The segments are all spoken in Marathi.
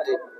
दादा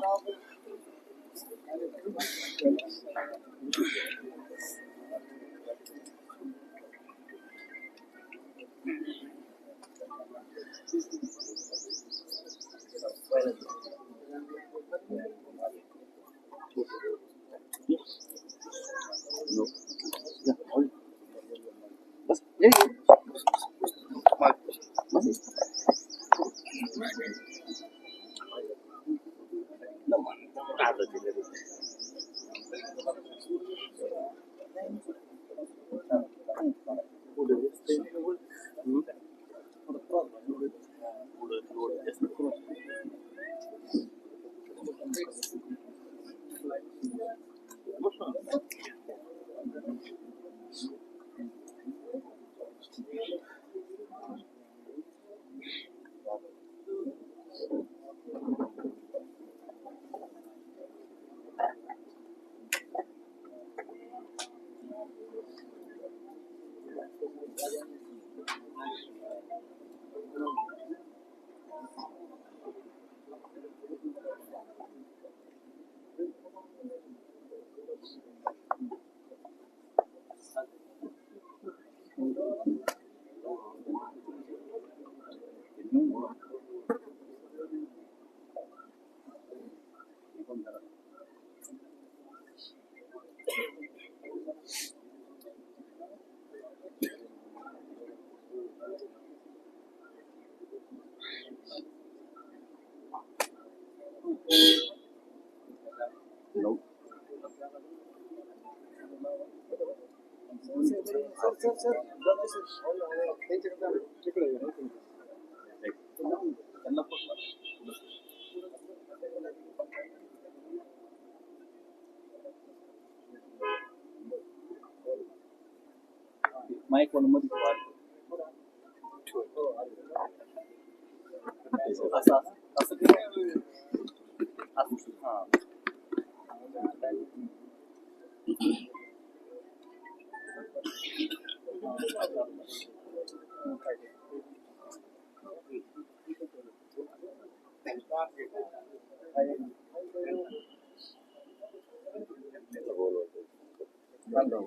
Was? Was ist? माईक वनमध्ये वाढ. असं असं असं ते- असं. हा. लावलं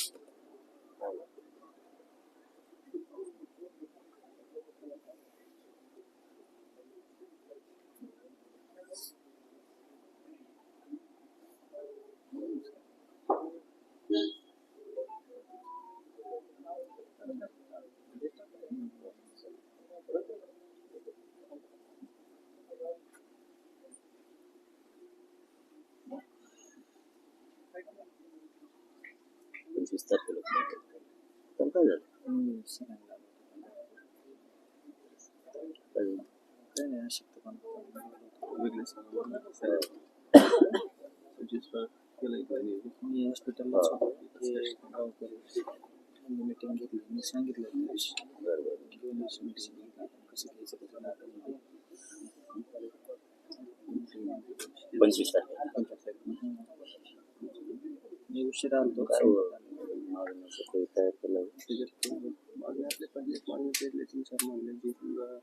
पंचवीस तारखेला तर काय झालं हम्म, सांगा. काय झालं? काय नाही अशक्त पण वेगळे सगळं. पंचवीस लाख केलं इकडे नियोजन. मी हॉस्पिटलला मीटिंग घेतली मी सांगितलं मेडिसिन कसं घ्यायचं पंचवीस तारखेला. मी उशिरा आलतो. काय काही केलं त्याच्यात तीन चार मागण्यांची समजा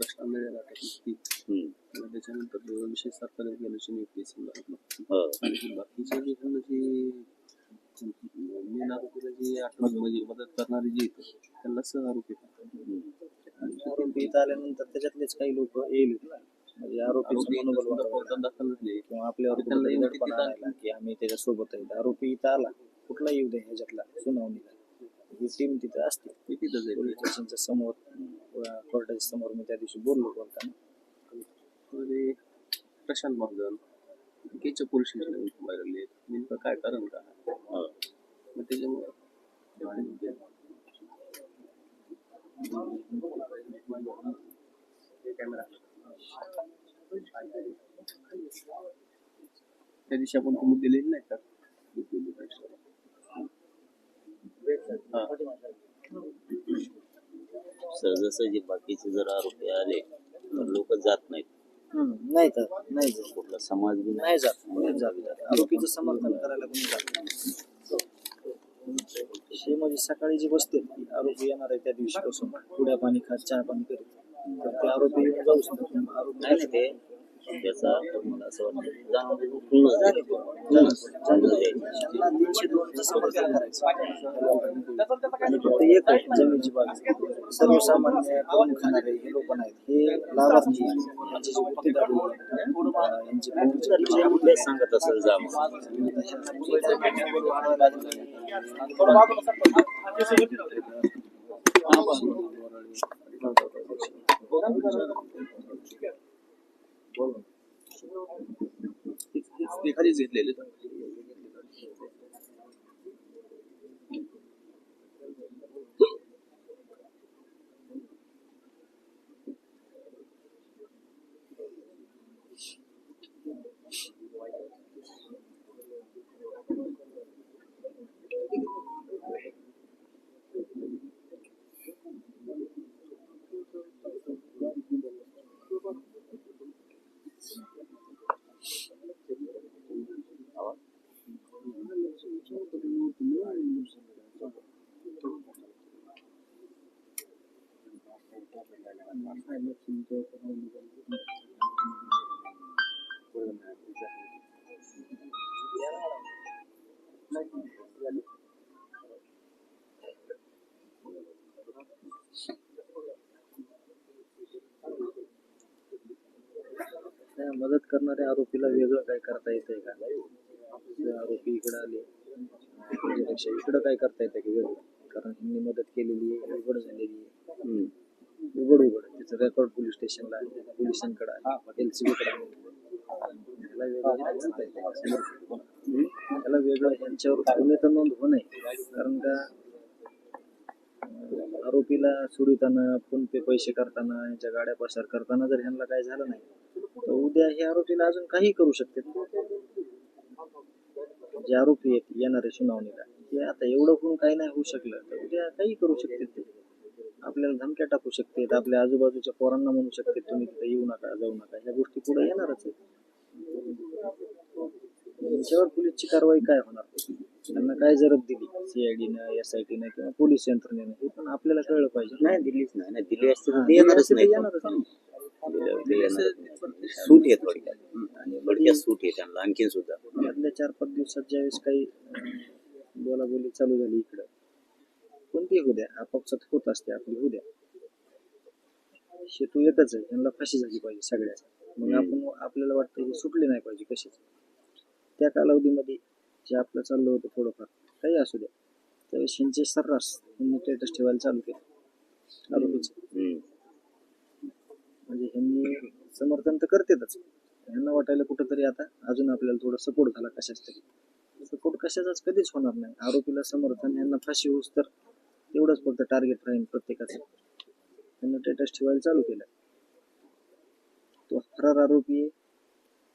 प्रश्न आता ती आणि त्याच्यानंतर विशेष सरकारी गेल्याची नियुक्ती आणि बाकीचे जे समजा जी मेन आरोपीला जी आठवण म्हणजे मदत करणारी जी त्यांना सह आरोपी आरोपी इथं आल्यानंतर त्याच्यातलेच काही लोक येईल. म्हणजे आरोपी मनोबल दाखल किंवा आपल्यावर त्यांना की आम्ही त्याच्यासोबत आहेत आरोपी इथं आला. कुठला येऊ दे ह्याच्यातला? सुनावणीला. ही टीम तिथं असते. ते तिथं जाईल पोलीस स्टेशनच्या समोर कोर्टाच्या समोर मी त्या दिवशी बोललो बोलताना. प्रशांत महाजन केच्या पोलीस स्टेशनला नेमकं काय कारण का? हो. मग त्याच्यामुळे? त्या दिवशी आपण तो मुद्दे लिहिले नाही का? हा. सहजासहजी बाकीचे जर आरोपी आले तर लोक जात नाहीत. नाही तर नाही जात. कुठला समाज बी नाही. नाही जात कोणीच जात. नाही. आरोपीचं समर्थन करायला कोणी जात नाही. हे म्हणजे सकाळी जी बसते ती आरोपी येणार आहे त्या दिवशीपासून. पुड्या पाणी खात चहा पाणी करीत. तर ते आरोपी येऊन जाऊ शकतात. आरोपी नाही नाही ते त्याचा अर्थ मला असं वाटतं जाणून पूर्ण जाईल. पूर्ण जाईल. त्यांना तीनशे दोनचं समर्थन करायचं. आणि फक्त एक जमिनीची बाजू. सर्वसामान्य करून खाणारे हे लोक नाहीत. हे लाभार्थी यांचे जे गुत्तेदार यांचे सांगत असेल जा. खालीच घेतलेले त्या मदत करणाऱ्या आरोपीला वेगळं काय करता येतंय का? आरोपी इकडे आले. त्याच्यापेक्षा इकडं काय करता येतं की वेगळं? कारण ह्यांनी मदत केलेली आहे उघड झालेली आहे. उघड उघड. त्याचं रेकॉर्ड पोलीस स्टेशनला आहे पोलिसांकडे आहे एल सी बीकडे त्याला वेगळं काय करता येतं का? त्याला वेगळं यांच्यावर गुन्हे तर नोंद होऊ नये. कारण का अं, आरोपीला सोडताना फोन पे पैसे करताना यांच्या गाड्या पसार करताना जर ह्यांना काय झालं नाही तर उद्या हे आरोपीला अजून काही करू शकते. जे आरोपी आहेत येणारे सुनावणीला. ते आता एवढं पण काही नाही होऊ शकलं तर उद्या काही करू शकते ते. आपल्याला धमक्या टाकू शकतात आपल्या आजूबाजूच्या पोरांना म्हणू शकते तुम्ही तिथे येऊ नका जाऊ नका. ह्या गोष्टी पुढे येणारच आहेत. यांच्यावर पोलीसची कारवाई काय होणार? त्यांना काय जरब दिली? सीआयडीनं एस आय टीनं किंवा पोलीस यंत्रणेनं? हे पण आपल्याला कळलं पाहिजे. नाही दिलीच नाही. दिली असते येणारच नाही. नाही. सूट आहे थोडक्यात. आणि थोडक्यात सूट आहे त्यांना आणखीन सुद्धा. मधल्या चार पाच दिवसात ज्यावेळेस काही बोलाबोली चालू झाली इकडं कोणती होऊ द्या. आपापसात होत असते आपली होऊ द्या. शेतू एकच आहे त्यांना फाशी झाली पाहिजे सगळ्याच मग आपण आपल्याला वाटतं हे सुटले नाही पाहिजे कशाच. त्या कालावधीमध्ये जे आपलं चाललं होतं थोडंफार काही असू द्या. त्यावेळेस ह्यांचे सर्रास स्टेटस ठेवायला चालू केलं. आरोपीचं. म्हणजे ह्यांनी समर्थन तर करतेच ह्यांना वाटायला कुठंतरी आता अजून आपल्याला थोडं सपोर्ट झाला कशाच तरी. सपोर्ट कशाचाच कधीच होणार नाही. आरोपीला समर्थन ह्यांना फाशी होऊस तर तेवढंच फक्त टार्गेट राहील प्रत्येकाचं. त्यांना टेटस ठेवायला चालू केलं. तो फरार आरोपी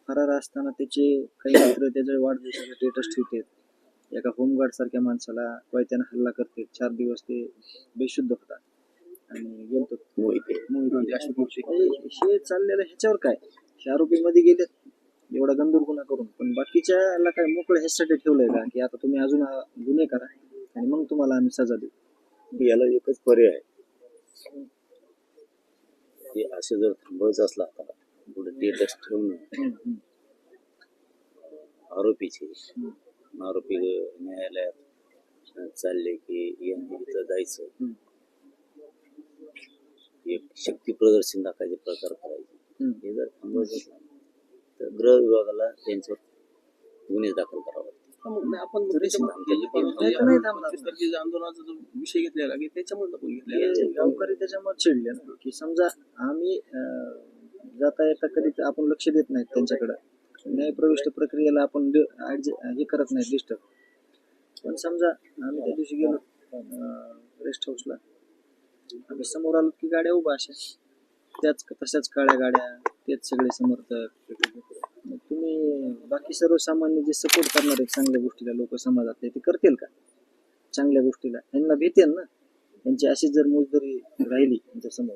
फरार असताना त्याचे काही मित्र त्याच्या वाढदिवसाचे टेटस ठेवतात. एका होमगार्ड सारख्या माणसाला कोयत्यानं हल्ला करते चार दिवस ते बेशुद्ध होतात. आणि गेलतो मोहिते मोहिते. हे- हे चाललेलं ह्याच्यावर काय? हे आरोपी मध्ये गेले एवढा गंभीर गुन्हा करून. पण बाकीच्याला काय मोकळं ह्याच्यासाठी ठेवलंय का? की आता तुम्ही अजून गुन्हे करा आणि मग तुम्हाला आम्ही सजा देऊ. याला एकच पर्याय की असे जर थांबवायचं असला आता पुढे टेटस ठेवणं. आरोपीचे. आरोपी न्यायालयात चालले की यांनी जायचं. एक शक्ती प्रदर्शन दाखवायचे प्रकार करायचे. हे जर थांबवायचं तर गृह विभागाला त्यांच्यावर गुन्हे दाखल करावा आपण आंदोलनाचा जो विषय घेतलेला की त्याच्यामधला पण घेतलेला गावकरी त्याच्यामुळे चिडले ना की समजा आम्ही अं, जाता येता कधी आपण लक्ष देत नाहीत त्यांच्याकडं. न्यायप्रविष्ट प्रक्रियेला आपण हे करत नाही डिस्टर्ब पण समजा आम्ही त्या दिवशी गेलो रेस्ट हाऊसला आम्ही समोर आलो की गाड्या उभा अशा. त्याच तशाच काळ्या गाड्या तेच सगळे समर्थक. तुम्ही बाकी सर्वसामान्य जे सपोर्ट करणार आहेत चांगल्या गोष्टीला लोक समाजातले ते करतील का? चांगल्या गोष्टीला. यांना भीतेल ना? त्यांची अशी जर मोजदरी राहिली त्यांच्यासमोर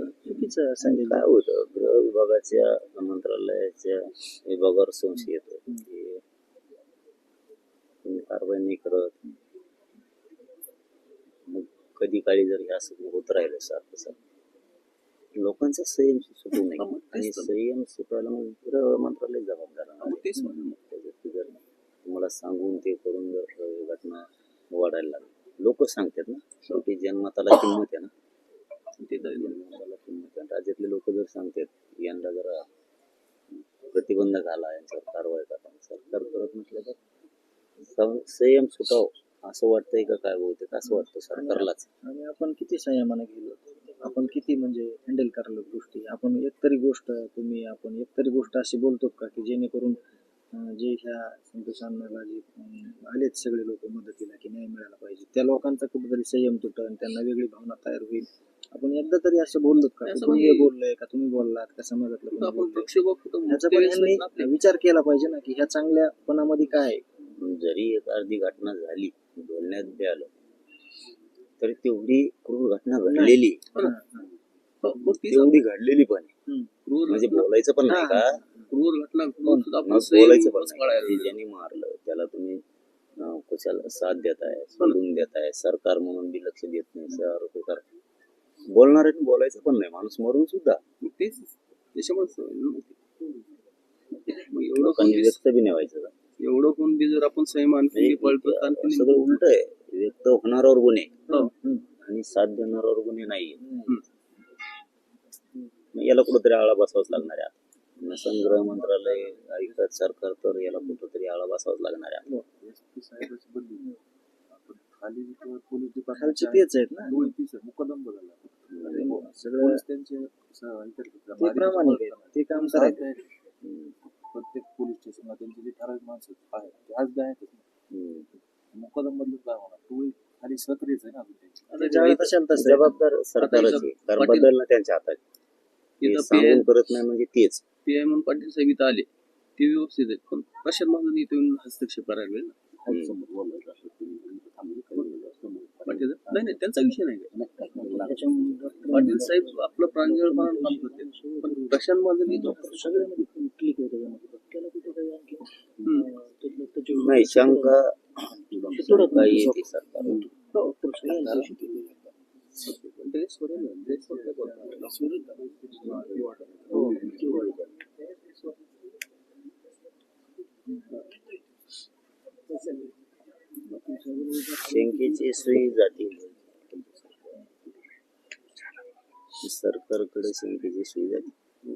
चुकीचं सांगेल काय होतं? गृह विभागाच्या मंत्रालयाच्या विभागावर संशय येतो. की तुम्ही कारवाई नाही करत. कधी काळी जर हे असं होत राहिलं सारखं सारखं लोकांचा संयम सुटू नये. आणि. संयम सुटायला मग गृह मंत्रालय जबाबदार जर तुम्हाला सांगून ते करून जर घटना वाढायला लागली. लोक सांगतात ना. शेवटी जन्मताला किंमत आहे ना. ते जन्मताला किंमत आहे. राज्यातले लोक जर सांगतात यंदा जरा प्रतिबंध घाला यांच्यावर कारवाई करा. सरकार करत म्हटलं तर संयम सुटाव. असं वाटतंय का काय बहुतेक? असं वाटतं सरकारलाच. आणि आपण किती संयमाने गेलो? आपण किती म्हणजे हँडल करायला गोष्टी? आपण एकतरी गोष्ट तुम्ही आपण एकतरी गोष्ट अशी बोलतो का की जेणेकरून जे ह्या संतोष अण्णाला जे आलेत सगळे लोक मदतीला की न्याय मिळाला पाहिजे त्या लोकांचा कुठेतरी संयम तुटन त्यांना वेगळी भावना तयार होईल. आपण एकदा तरी असं बोललो का? तुम्ही म्हणजे- बोललोय का तुम्ही बोललात का समाजातलं ह्याचा पण विचार केला पाहिजे ना की ह्या चांगल्यापणामध्ये काय आहे? जरी एक अर्धी घटना झाली बोलण्यात बी आलं तरी तेवढी क्रूर घटना घडलेली हो. हा, हा. तेवढी घडलेली पण आहे. क्रूर म्हणजे बोलायचं पण नाही का क्रूर घटना बोलायचं पण. ज्यांनी मारलं त्याला तुम्ही कुशाला साथ देताय सोडून देताय सरकार म्हणून बी लक्ष देत नाही सर आरोपी कर बोलणाऱ्याने बोलायचं पण नाही माणूस मरून सुद्धा तेच त्याच्यामुळे एवढं व्यक्त बी नाही व्हायचं? एवढं कोण बी जर आपण संयम आणखी म्हणजे पळतो आणखी सगळं उलट आहे. व्यक्त होणाऱ्यावर गुन्हे. हो. आणि साथ देणाऱ्यावर गुन्हे नाही याला कुठंतरी आळा बसावाच लागणार आहे. नसन गृह मंत्रालय ऐकतात सरकार तर याला कुठंतरी आळा बसावाच लागणार आहे. खालचे तेच आहेत ना. मुकदम बदलला. सगळं त्यांचे हे. ते काम करायचं. प्रत्येक पोलीस स्टेशनला त्यांचे जे ठराविक माणसं आहेत ते आज बी आहेतच ना. हम्म. मुकदम बदलत काय होणार. तो खाली सक्रियच आहे ना अजून त्यांची. जबाबदार सरकारच आहे कारण पाटील- बदलणं त्यांच्या हातात. सांगून करत नाही म्हणजे तेच. पी आय म्हणून पाटील साहेब इथं आले. ते व्यवस्थित आहेत. पण प्रशांत महाजन इथे येऊन हस्तक्षेप करायला ना. पाटील? नाही नाही त्यांचा विषय नाही. पाटील साहेब आपलं प्रांजळपणानं काम करते पण प्रशांत त्याच्यावर- नाही शंका काही येते सरकार शंकेची सोयी जातील. सरकारकडे शंकेची सोयी जाते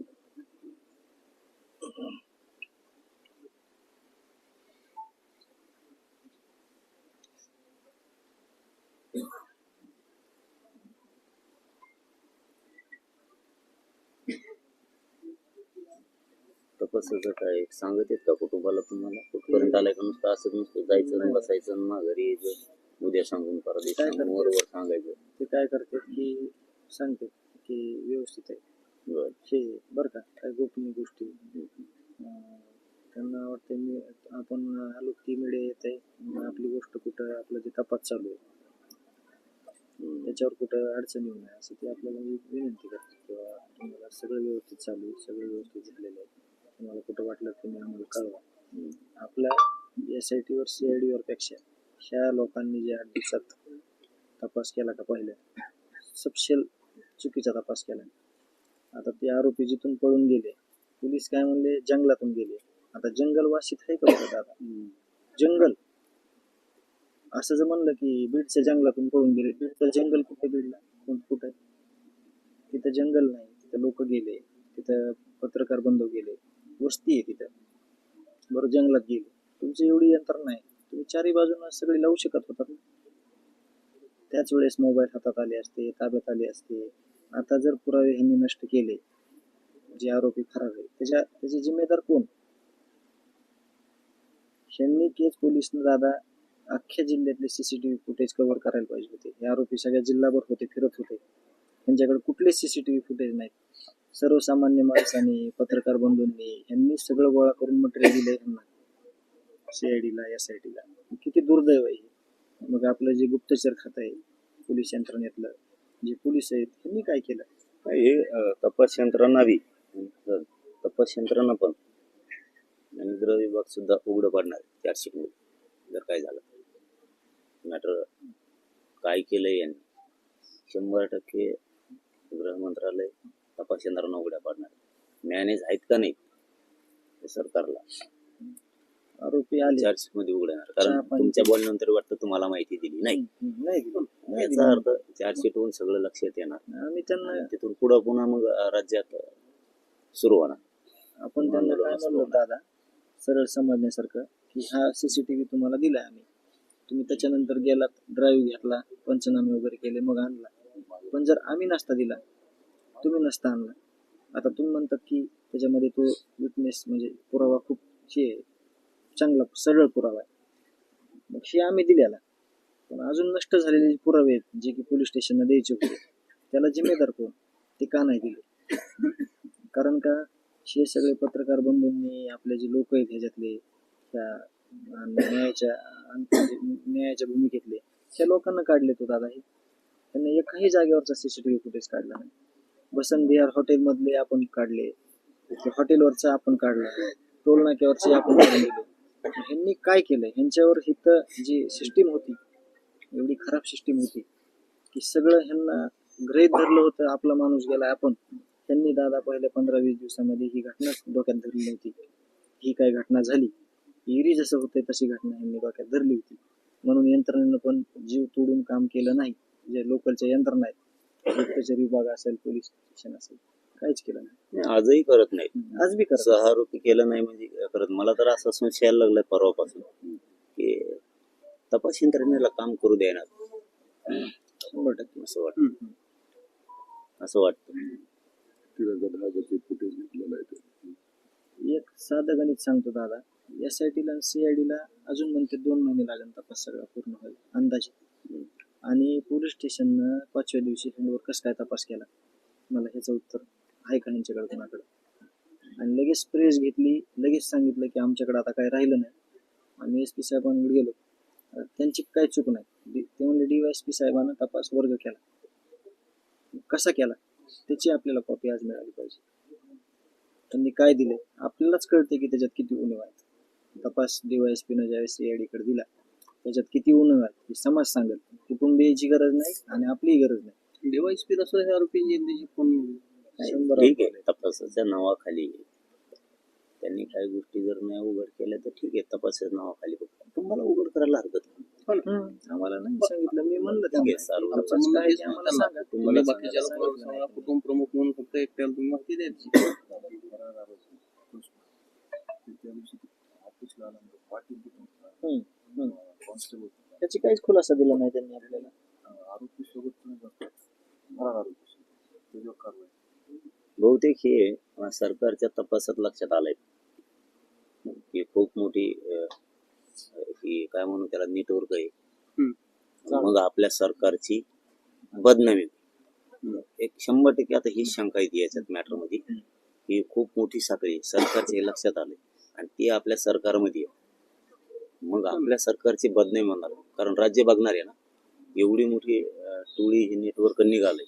तपासाचं काय? सांगत आहेत का कुटुंबाला तुम्हाला? कुठपर्यंत आलाय का नुसतं असं नुसतं जायचं आणि बसायचं आणि माघारी यायचं? उद्या सांगून परदेश काय? वरवर सांगायचं. ते काय करतात की सांगतात की व्यवस्थित आहे. बरं. हे बरं का काय गोपनीय गोष्टी. अं, त्यांना वाटतं मी आपण आलो की मीडिया येत आहे. आपली गोष्ट कुठं आपलं जे तपास चालू आहे. त्याच्यावर कुठं अडचण येऊ नये. असं ते आपल्याला वि- विनंती करते. किंवा तुम्हाला सगळं व्यवस्थित चालू आहे सगळं व्यवस्थित झालेलं आहे. तुम्हाला कुठं वाटलं तुम्ही आम्हाला कळवा. आपल्या एस आय टीवर सी आय डीवर पेक्षा ह्या लोकांनी जे आठ दिवसात तपास केला का पहिल्या सपशेल चुकीचा तपास केला. आता ते आरोपी जिथून पळून गेले पोलीस काय म्हणले? जंगलातून गेले. आता जंगल वासित आहे का बघा दादा? जंगल. असं जर म्हणलं की बीडच्या जंगलातून पळून गेले बीडचं जंगल कुठे बीडला? कोण कुठे तिथं जंगल नाही तिथं लोक गेले तिथं पत्रकार बंधू गेले वस्ती आहे तिथं. बरं जंगलात गेले. तुमची एवढी यंत्रणा आहे. तुम्ही चारही बाजूनं सगळी लावू शकत होता त्याच वेळेस मोबाईल हातात आले असते ताब्यात आले असते. आता जर पुरावे ह्यांनी नष्ट केले जे आरोपी फरार आहे त्याच्या त्याचे जिम्मेदार कोण? ह्यांनी केच पोलिसनं दादा अख्ख्या जिल्ह्यातले सीसीटीव्ही फुटेज कव्हर करायला पाहिजे होते. हे आरोपी सगळ्या जिल्हाभर होते फिरत होते. त्यांच्याकडे कुठलेच सीसीटीव्ही फुटेज नाहीत. सर्वसामान्य माणसांनी पत्रकार बंधूंनी यांनी सगळं गोळा करून मटेरियल दिलंय यांना. सीआयडीला एस आय टीला किती दुर्दैव आहे मग आपलं जे गुप्तचर खातं आहे पोलीस यंत्रणेतलं जे पोलीस आहेत त्यांनी काय केलं? हे तपास यंत्रणा बी. तपास यंत्रणा पण. आणि गृह विभाग सुद्धा उघडं पाडणार चार्जशीटमध्ये जर काय झालं मॅटर काय केलंय यांनी? शंभर टक्के गृह मंत्रालय तपास यंत्रणा उघड्या पाडणार. मॅनेज आहेत का नाही? सरकारला. आरोपी आले. मध्ये उघडणार कारण. तुमच्या बोलण्यानंतर वाटतं तुम्हाला माहिती दिली नाही. याचा. अर्थ चार्जशीट होऊन सगळं लक्षात येणार. आम्ही त्यांना तिथून पुढं पुन्हा मग राज्यात सुरू होणार. आपण त्यांना काय म्हणलो दादा? सरळ समजण्यासारखं की हा सीसीटीव्ही तुम्हाला दिला आम्ही. तुम्ही त्याच्यानंतर गेलात ड्राईव्ह घेतला पंचनामे वगैरे केले मग आणला. पण जर आम्ही नसता दिला तुम्ही नसता आणला. आता तुम्ही म्हणतात की त्याच्यामध्ये तो विटनेस म्हणजे पुरावा खूप हे चांगला सरळ पुरावा आहे. मग हे आम्ही दिलेला. पण अजून नष्ट झालेले जे पुरावे आहेत जे की पोलीस स्टेशनला द्यायचे होते त्याला जिम्मेदार कोण? ते का नाही दिले? कारण का? हे सगळे पत्रकार बंधूंनी आपले जे लोक आहेत ह्याच्यातले त्या न्यायाच्या न्यायाच्या भूमिकेतले त्या लोकांना काढले तो दादा हे. त्यांनी एकाही जागेवरचा सीसीटीव्ही फुटेज काढला नाही. बसंत बिहार हॉटेलमधले आपण काढले. हॉटेलवरचं आपण काढलं. टोल नाक्यावरचे आपण काढून दिले. ह्यांनी काय केलं? ह्यांच्यावर इथं जी सिस्टीम होती एवढी खराब सिस्टीम होती की सगळं ह्यांना गृहीत धरलं होतं. आपला माणूस गेला आपण. त्यांनी दादा पहिल्या पंधरा वीस दिवसामध्ये ही घटना डोक्यात धरली नव्हती ही काय घटना झाली? इरी जसं होतंय तशी घटना यांनी डोक्यात धरली होती. म्हणून यंत्रणेनं पण जीव तोडून काम केलं नाही. जे लोकलच्या यंत्रणा आहेत गुप्तचर विभाग असेल पोलीस स्टेशन असेल काहीच केलं नाही. आजही करत नाही. आज बी करत सहारोपी केलं नाही म्हणजे करत. मला तर असं संशय यायला लागलाय परवापासून. की तपास यंत्रणेला काम करू द्यायना शंभर टक्के असं वाटतं. असं वाटतं. एक साधं गणित सांगतो दादा. एस आय टीला सी आय डीला अजून म्हणते दोन महिने लागेल तपास सगळा पूर्ण होईल. अंदाजे. आणि पोलीस स्टेशननं पाचव्या दिवशी हँडवर कसं काय तपास केला? मला ह्याचं उत्तर आहे का ह्यांच्याकडे कोणाकडे? आणि लगेच प्रेस घेतली लगेच सांगितलं की आमच्याकडे आता काय राहिलं नाही. आम्ही एस पी साहेबांकडे गेलो. त्यांची काय चूक नाही. डी- ते म्हणले डी एस पी साहेबांना तपास वर्ग केला. कसा केला? त्याची आपल्याला कॉपी आज मिळाली पाहिजे. त्यांनी काय दिले? आपल्यालाच कळते की त्याच्यात किती उणीव आहेत. तपास डीवायएसपीनं ज्यावेळेस आयकडे दिला त्याच्यात किती उणीव आहेत हे समाज सांगेल कुटुंबीयाची गरज नाही आणि आपलीही गरज नाही. डिवाइस पी असं हे शंभर ठीक आहे. तपासाच्या नावाखाली त्यांनी काही गोष्टी जर नाही उघड केल्या तर ठीक आहे तपासाच्या नावाखाली फक्त तुम्हाला उघड करायला हरकत नाही. हम्म, आम्हाला नाही सांगितलं मी म्हणलं आहे, आहे तुम्हाला. कुटुंब प्रमुख म्हणून फक्त एकट्याला तुम्ही माहिती द्यायची हम्म, हम्म. त्याची काहीच खुलासा दिला नाही त्यांनी आपल्याला. बहुतेक हे सरकारच्या तपासात लक्षात आलंय. की खूप मोठी ही काय म्हणू त्याला नेटवर्क आहे. मग आपल्या सरकारची बदनामी. एक शंभर टक्के आता ही शंका येते याच्यात मॅटरमध्ये ही खूप मोठी साखळी हे लक्षात आले आणि ते आपल्या सरकारमध्ये आहे. मग आपल्या सरकारची बदनामी होणार. कारण राज्य बघणार आहे ना. एवढी मोठी टोळी हे नेटवर्क निघालंय.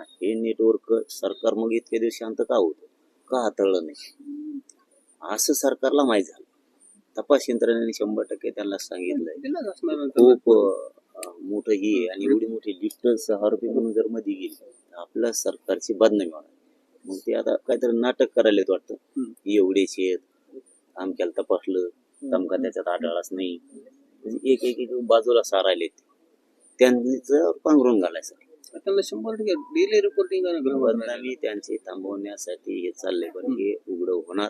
हे नेटवर्क सरकार मग इतक्या दिवशी शांत का होतं? का हाताळलं नाही? असं सरकारला माहीत झालं. तपास यंत्रणेने शंभर टक्के त्यांना सांगितलंय. खूप मोठं ही आणि एवढी मोठी लिस्ट सहा रुपये म्हणून जर मध्ये गेली तर आपल्या सरकारची बदनामी होणार मग ते आता काहीतरी नाटक करायला वाटतं. एवढीच आहेत. आमच्याला तपासलं. तमका त्याच्यात आढळलाच नाही. म्हणजे एक एक एक बाजूला सारायले त्यांनीच पांघरून घालायचं. त्यांना शंभर टक्के डेली रिपोर्टिंग बदनामी त्यांची थांबवण्यासाठी हे चाललंय पण हे उघड होणार.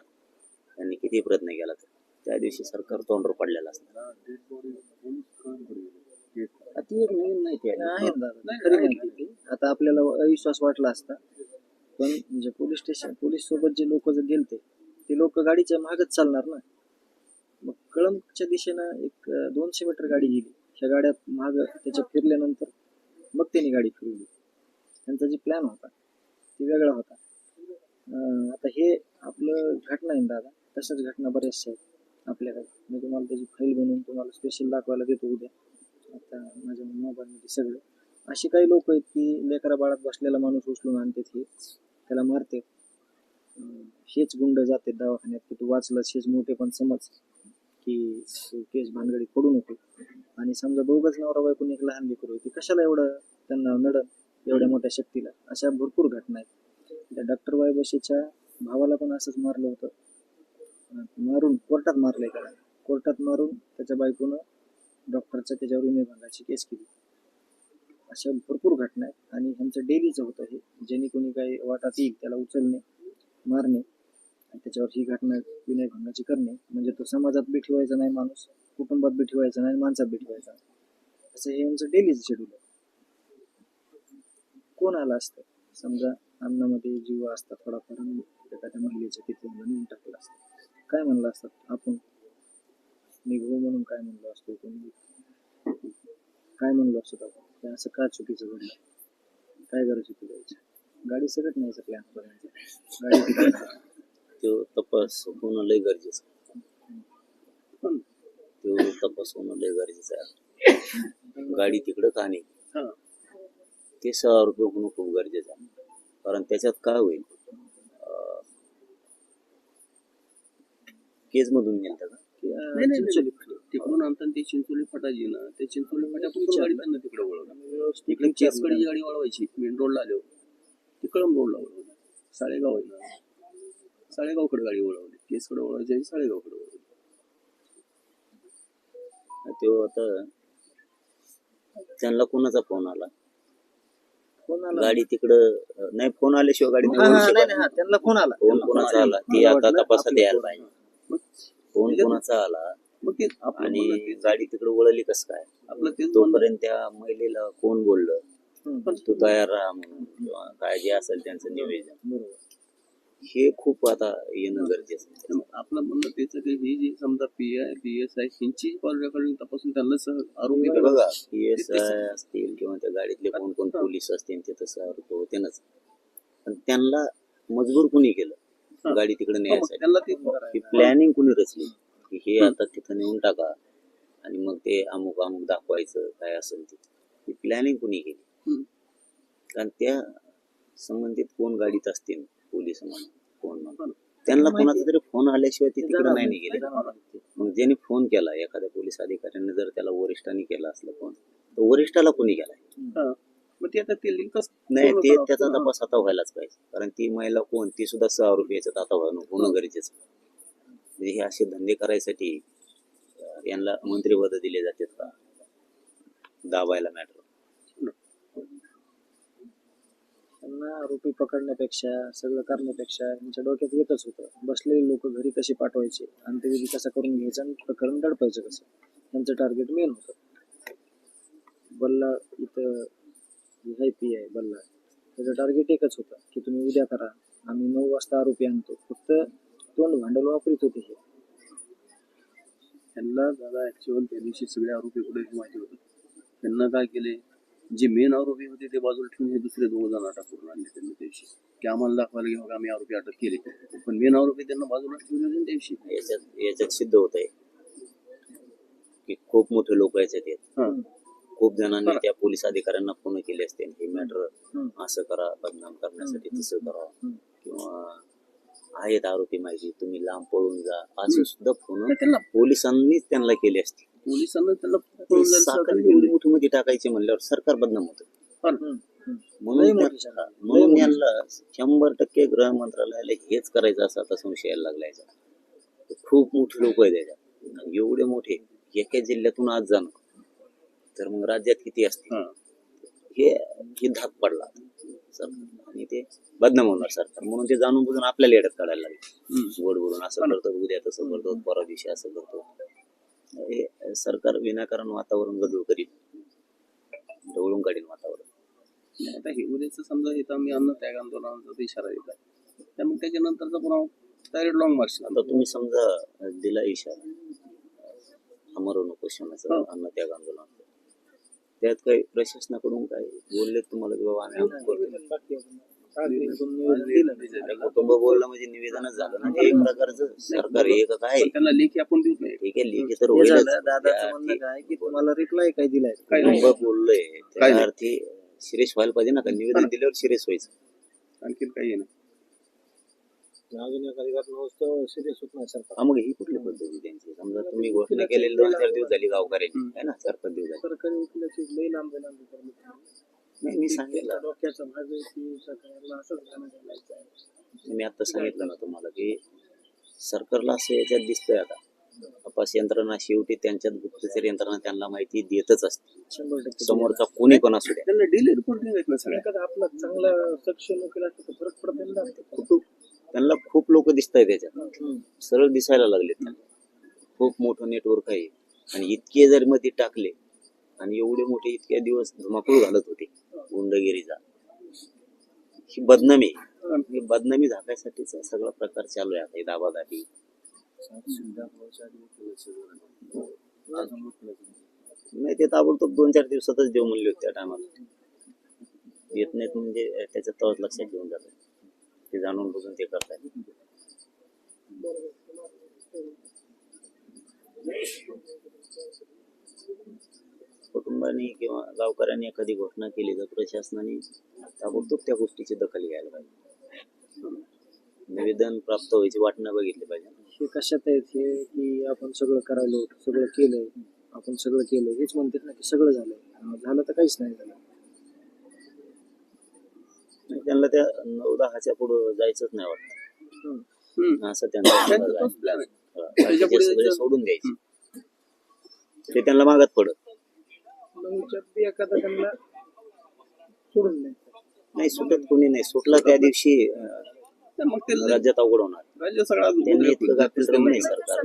त्यांनी किती प्रयत्न केला तर? त्या दिवशी सरकार तोंडवर पडलेलं असणार. ती एक नवीन ती आता आपल्याला अविश्वास वाटला असता. पण म्हणजे पोलीस स्टेशन पोलीस सोबत जे लोक जर गेलते ते लोक गाडीच्या मागच चालणार ना. मग कळंबच्या दिशेनं एक दोनशे मीटर गाडी गेली. त्या गाड्या माग त्याच्या फिरल्यानंतर मग त्यांनी गाडी फिरवली. त्यांचा जे प्लॅन होता ते वेगळा होता. आता हे आपलं घटना आहे दादा तशाच घटना बऱ्याचशा आहेत आपल्याकडे. मी तुम्हाला त्याची फाईल बनवून तुम्हाला स्पेशल दाखवायला देतो उद्या. आता माझ्या मोबाईलमध्ये सगळं. असे काही लोक आहेत की लेकरा बाळात बसलेला माणूस उचलून आणतात हे त्याला मारते हेच गुंड जाते दवाखान्यात. की तू वाचलास हेच मोठे पण समज. की केस भानगडी पडू नको. आणि समजा दोघंच नवरा बायकून एक लहान लेकरू होती कशाला एवढं त्यांना नडन एवढ्या मोठ्या शक्तीला? अशा भरपूर घटना आहेत. त्या डॉक्टर वायबशीच्या भावाला पण असंच मारलं होतं. मारून कोर्टात मारलंय त्याला. कोर्टात मारून त्याच्या बायकोनं डॉक्टरच्या त्याच्यावर विनयभंगाची केस केली. अशा भरपूर घटना आहेत. आणि ह्यांचं डेलीचं होतं हे. ज्यांनी कोणी काही वाटात येईल त्याला उचलणे मारणे. आणि त्याच्यावर ही घटना विनयभंगाची करणे म्हणजे तो समाजात बी ठेवायचा नाही माणूस कुटुंबात बी ठेवायचा नाही माणसात बी ठेवायचा असं हे यांचं डेलीचं शेड्यूल आहे. कोण आलं असतं? समजा अन्नामध्ये जीव असतात थोडाफार एखाद्या महिलेच्या तिथे नेऊन टाकलं असतं. काय म्हणलं असतं? आपण निघू म्हणून काय म्हणलो असतो? कोणी काय म्हणलो असतो आपण? ते असं का चुकीचं घडलं? काय गरज होती द्यायची गाडी सगळं नाही प्लॅन करायचं गाडी तो तपास होणं लय गरजेचं आहे. तो तपास होणं लय गरजेचं आहे गाडी तिकडं का नाही हा. ते सहा रुपये होणं खूप गरजेचं आहे कारण त्याच्यात काय होईल? केज मधून गेलं का? नाही नाही, नाही तिकडून आणताना ती चिंचोली फाटा जी ना त्या चिंचोली फाट्यापासून गाडी त्यांना तिकडे वळवलं. तिकडे केसकडे गाडी वळवायची. मेन रोडला आल्यावर. ती कळंब रोडला वळवली. साळेगाव आहे. ना साळेगावकडे गाडी वळवली. केसकडे वळवायची आणि साळेगावकडे वळवली. तो आता त्यांना कोणाचा फोन आला? फोन आला. गाडी तिकडं नाही फोन आल्याशिवाय गाडी नाही वळू नाही शकत. नाही त्यांना फोन आला. फोन कोणाचा आला? ते आता तपासात यायला फोन. पाहिजे फोन कोणाचा आला? मग ते आपलं आणि तेच- गाडी तिकडे वळली कस काय? आपलं तेच म्हणणं. तोपर्यंत त्या महिलेला कोण बोललं? हम्म, तू तयार राहा म्हणून किंवा काय जे असेल त्यांचं निवेदन. बरोबर. हे खूप आता येणं गरजेचं आहे. आपलं म्हणणं आहे की ही जी समजा P I P S I यांची कॉल रेकॉर्डिंग तपासून त्यांना सह आरोपी. बघा पी एस आय असतील किंवा त्या गाडीतले कोण कोण पोलीस असतील ते तसं आरोप होतेनच. पण त्यांना मजबूर कुणी. केलं? गाडी तिकडे न्यायसाठी. त्यांना ते ही प्लॅनिंग कुणी रचली? की हे आता तिथं नेऊन टाका आणि मग ते अमुक अमुक दाखवायचं काय असेल ते. ही प्लॅनिंग कुणी केली. कारण त्या संबंधित कोण गाडीत असतील? पोलीस म्हणून बरोबर. त्यांना कोणाचा तरी फोन आल्याशिवाय ते तिकडे नाही. गेले. मग ज्यांनी फोन केला एखाद्या पोलीस अधिकाऱ्याने जर त्याला वरिष्ठांनी केला असला फोन तर वरिष्ठाला कोणी केला हा. मग ते आता ते लिंकच नाही ते. त्याचा हा. तपास आता व्हायलाच पाहिजे कारण ती महिला कोण ती सुद्धा सहा रुपयाच्यात आता होणं होणं गरजेचं. म्हणजे हे असे धंदे करायसाठी यांना मंत्रिपद दिले जातात का दाबायला मॅटर त्यांना आरोपी पकडण्यापेक्षा सगळं करण्यापेक्षा यांच्या डोक्यात एकच होतं. बसलेले लोक घरी कसे पाठवायचे? अंत्यविधी कसा करून घ्यायचा? आणि प्रकरण दडपायचं कसं? त्यांचं टार्गेट मेन होतं. बल्ला इथं हाय पी आहे बल्ला. त्याचं टार्गेट एकच होतं की तुम्ही उद्या करा. आम्ही नऊ वाजता आरोपी आणतो. फक्त तोंड भांडवल वापरीत होते हे. त्यांना दादा ॲक्च्युअल त्या दिवशी सगळे आरोपी कुठे माहिती होतं? त्यांना काय केले? जे मेन आरोपी होते ते बाजूला ठेवून हे दुसरे दोन जण अटक करून आणले त्यांनी त्या दिवशी की आम्हाला दाखवायला घेऊ का? आम्ही आरोपी अटक केले. पण मेन आरोपी त्यांना बाजूला ठेवले होते ना त्या दिवशी याच्यात याच्यात सिद्ध होत आहे. की खूप मोठे लोक याच्यात हा. खूप जणांनी त्या पोलीस अधिकाऱ्यांना फोन केले असते. हे मॅटर. असं करा बदनाम करण्यासाठी. तसं करा. किंवा आहेत आरोपी माहिती तुम्ही लांब पळून जा. असं सुद्धा फोन त्यांना पोलिसांनीच त्यांना केले असते. पोलिसांना त्यांना ते साखर टाकायचे म्हणल्यावर सरकार बदनाम होतं. पण म्हणून मोठी त्या- शाळा. लई म्हणून मोठी यांना शंभर टक्के गृह मंत्रालयाला हेच करायचं असं आता संशय यायला लागला याचा. खूप मोठे लोक आहेत याच्यात. आणि एवढे मोठे एका जिल्ह्यातून आज जाणं. तर मग राज्यात किती असतील? हा. हे हे धाक पडला आणि ते बदनाम होणार सरकार. म्हणून ते जाणून बुजून आपल्याला येड्यात काढायला लागले. हम्म. गोड बोलून असं करतो उद्या तसं करतो परवा दिवशी असं करतो हे सरकार विनाकारण वातावरण गडूळ करीत ढवळून काढीन वातावरण. आता हे उद्याचं समजा इथं आम्ही अन्न त्याग आंदोलनाचा इशारा तर मग त्याच्यानंतरचा पुन्हा डायरेक्ट लॉंग मार्च आता तुम्ही समजा दिला इशारा अमर उपोषणाचं हो. अन्न त्याग आंदोलन त्यात काही प्रशासनाकडून काय बोलले तुम्हाला की बाबा आम्ही कुटुंब बोलणं म्हणजे निवेदनच झालं ना. हे एक प्रकारचं सरकार हे का काय त्यांना लेखी आपण देत नाही. ठीक आहे लिखी तर हे होईलच. झालं दादाचं म्हणणं त्या- काय की तुम्हाला रिप्लाय काय दिलाय. कुटुंब बोललंय. काय त्या. अर्थी सिरियस व्हायला पाहिजे ना का? निवेदन दिल्यावर सिरियस व्हायचं. आणखीन काही हा मग ही कुठली पद्धती त्यांची? समजा तुम्ही घोषणा केलेली दोन चार दिवस झाली गावकऱ्यांनी हम्म. है ना? चार पाच दिवस झाले. नाही मी सांगितलं. डोक्याचा भाग आहे की सरकारला असंच गाणं घालायचं आहे. मी आता सांगितलं ना तुम्हाला की सरकारला असं याच्यात दिसतंय आता. तपास यंत्रणा शेवटी त्यांच्यात गुप्तचर यंत्रणा त्यांना माहिती देतच असते. समोरचा कोणी पण असू द्या. त्यांना डेली रिपोर्ट नाही देत ना सगळ्या एखादा आपला चांगला सक्षम वकील असतो तर फरक पडत ना. खूप- त्यांना खूप लोक दिसत आहेत त्याच्यात. सरळ दिसायला लागले त्यांना खूप मोठं नेटवर्क आहे. आणि इतके जर मध्ये टाकले आणि एवढे मोठे इतके दिवस धुमाकूळ घालत होते. गुंडगिरीचा. ही बदनामी. ही. बदनामी झाकायसाठीचा सगळा प्रकार चालू आहे आता ही दाबादाबी. नाही ते ताबडतोब दोन चार दिवसातच देऊ म्हणले होते त्या टायमाला येत नाहीत म्हणजे त्याच्या तळात लक्षात घेऊन जातात. ते जाणून बुजून ते करतात कुटुंबाने किंवा गावकऱ्यांनी एखादी घोषणा केली तर प्रशासनाने ताबडतोब त्या गोष्टीची दखल घ्यायला पाहिजे. निवेदन प्राप्त व्हायची वाट न बघितली पाहिजे. हे कशात आहेत? हे की आपण सगळं करायलो सगळं केलंय आपण सगळं केलंय हेच म्हणतात ना की सगळं झालंय. अं, झालं तर काहीच नाही झालं. त्यांना त्या नऊ दहाच्या पुढे जायचंच नाही वाटत. असं जायचं. सोडून द्यायचे. ते त्यांना मागत पडत. मग जब बी एखादा त्यांना सोडून द्यायचं नाही सुटत कोणी नाही. सुटला त्या दिवशी अं, तर मग ते राज्यात अवघड होणार. राज्य सगळा त्यांनी इतकं गाफील नाही सरकार.